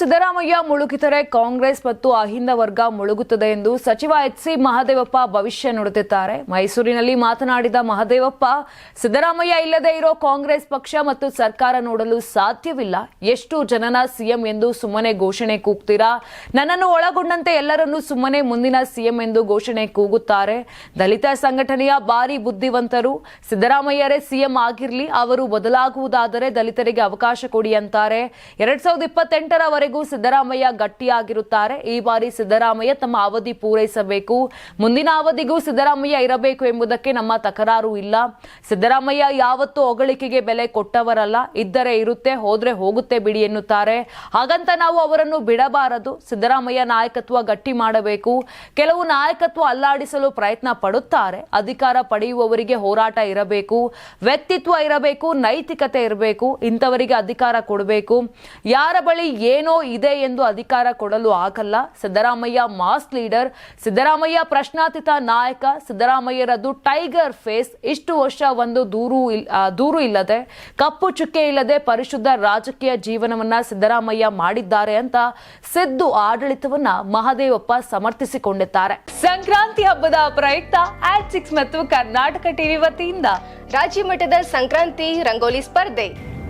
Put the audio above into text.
ಸಿದ್ದರಾಮಯ್ಯ ಮುಳುಗಿದರೆ ಕಾಂಗ್ರೆಸ್ ಮತ್ತು ಅಹಿಂದ ವರ್ಗ ಮುಳುಗುತ್ತದೆ ಎಂದು ಸಚಿವ ಎಚ್ ಸಿ ಮಹದೇವಪ್ಪ ಭವಿಷ್ಯ ನುಡಿದಿದ್ದಾರೆ. ಮೈಸೂರಿನಲ್ಲಿ ಮಾತನಾಡಿದ ಮಹದೇವಪ್ಪ, ಸಿದ್ದರಾಮಯ್ಯ ಇಲ್ಲದೆ ಇರೋ ಕಾಂಗ್ರೆಸ್ ಪಕ್ಷ ಮತ್ತು ಸರ್ಕಾರ ನೋಡಲು ಸಾಧ್ಯವಿಲ್ಲ. ಎಷ್ಟು ಜನನ ಸಿಎಂ ಎಂದು ಸುಮ್ಮನೆ ಘೋಷಣೆ ಕೂಗ್ತೀರಾ? ನನ್ನನ್ನು ಒಳಗೊಂಡಂತೆ ಎಲ್ಲರನ್ನೂ ಸುಮ್ಮನೆ ಮುಂದಿನ ಸಿಎಂ ಎಂದು ಘೋಷಣೆ ಕೂಗುತ್ತಾರೆ. ದಲಿತ ಸಂಘಟನೆಯ ಭಾರಿ ಬುದ್ಧಿವಂತರು, ಸಿದ್ದರಾಮಯ್ಯರೇ ಸಿಎಂ ಆಗಿರಲಿ, ಅವರು ಬದಲಾಗುವುದಾದರೆ ದಲಿತರಿಗೆ ಅವಕಾಶ ಕೊಡಿ ಅಂತಾರೆ. ಎರಡ್ ಸಾವಿರದ ಇಪ್ಪತ್ತೆಂಟರವರೆಗೂ ಸಿದ್ದರಾಮಯ್ಯ ಗಟ್ಟಿಯಾಗಿರುತ್ತಾರೆ. ಈ ಬಾರಿ ಸಿದ್ದರಾಮಯ್ಯ ತಮ್ಮ ಅವಧಿ ಪೂರೈಸಬೇಕು. ಮುಂದಿನ ಅವಧಿಗೂ ಸಿದ್ದರಾಮಯ್ಯ ಇರಬೇಕು ಎಂಬುದಕ್ಕೆ ನಮ್ಮ ತಕರಾರು ಇಲ್ಲ. ಸಿದ್ದರಾಮಯ್ಯ ಯಾವತ್ತೂ ಹೊಗಳಿಕೆಗೆ ಬೆಲೆ ಕೊಟ್ಟವರಲ್ಲ. ಇದ್ದರೆ ಇರುತ್ತೆ, ಹೋದ್ರೆ ಹೋಗುತ್ತೆ ಬಿಡಿ ಎನ್ನುತ್ತಾರೆ. ಹಾಗಂತ ನಾವು ಅವರನ್ನು ಬಿಡಬಾರದು. ಸಿದ್ದರಾಮಯ್ಯ ನಾಯಕತ್ವ ಗಟ್ಟಿ ಮಾಡಬೇಕು. ಕೆಲವು ನಾಯಕತ್ವ ಅಲ್ಲಾಡಿಸಲು ಪ್ರಯತ್ನ ಪಡುತ್ತಾರೆ. ಅಧಿಕಾರ ಪಡೆಯುವವರಿಗೆ ಹೋರಾಟ ಇರಬೇಕು. ವ್ಯಕ್ತಿತ್ವ ಇರಬೇಕು, ನೈತಿಕತೆ ಇರಬೇಕು. ಇಂಥವರಿಗೆ ಅಧಿಕಾರ ಕೊಡಬೇಕು. ಯಾರ ಬಳಿ ಏನೋ ಇದೆ ಎಂದು ಅಧಿಕಾರ ಕೊಡಲು ಆಗಲ್ಲ. ಸಿದ್ದರಾಮಯ್ಯ ಮಾಸ್ ಲೀಡರ್, ಸಿದ್ದರಾಮಯ್ಯ ಪ್ರಶ್ನಾತೀತ ನಾಯಕ, ಸಿದ್ದರಾಮಯ್ಯರದು ಟೈಗರ್ ಫೇಸ್. ಇಷ್ಟು ವರ್ಷ ಒಂದು ದೂರು ದೂರು ಇಲ್ಲದೆ, ಕಪ್ಪು ಚುಕ್ಕೆ ಇಲ್ಲದೆ ಪರಿಶುದ್ಧ ರಾಜಕೀಯ ಜೀವನವನ್ನ ಸಿದ್ದರಾಮಯ್ಯ ಮಾಡಿದ್ದಾರೆ ಅಂತ ಸಿದ್ದು ಆಡಳಿತವನ್ನ ಮಹದೇವಪ್ಪ ಸಮರ್ಥಿಸಿಕೊಂಡಿದ್ದಾರೆ. ಸಂಕ್ರಾಂತಿ ಹಬ್ಬದ ಪ್ರಯುಕ್ತ ಆಟ್ ಸಿಕ್ಸ್ ಮತ್ತು ಕರ್ನಾಟಕ ಟಿವಿ ವತಿಯಿಂದ ರಾಜ್ಯ ಮಟ್ಟದ ಸಂಕ್ರಾಂತಿ ರಂಗೋಲಿ ಸ್ಪರ್ಧೆ.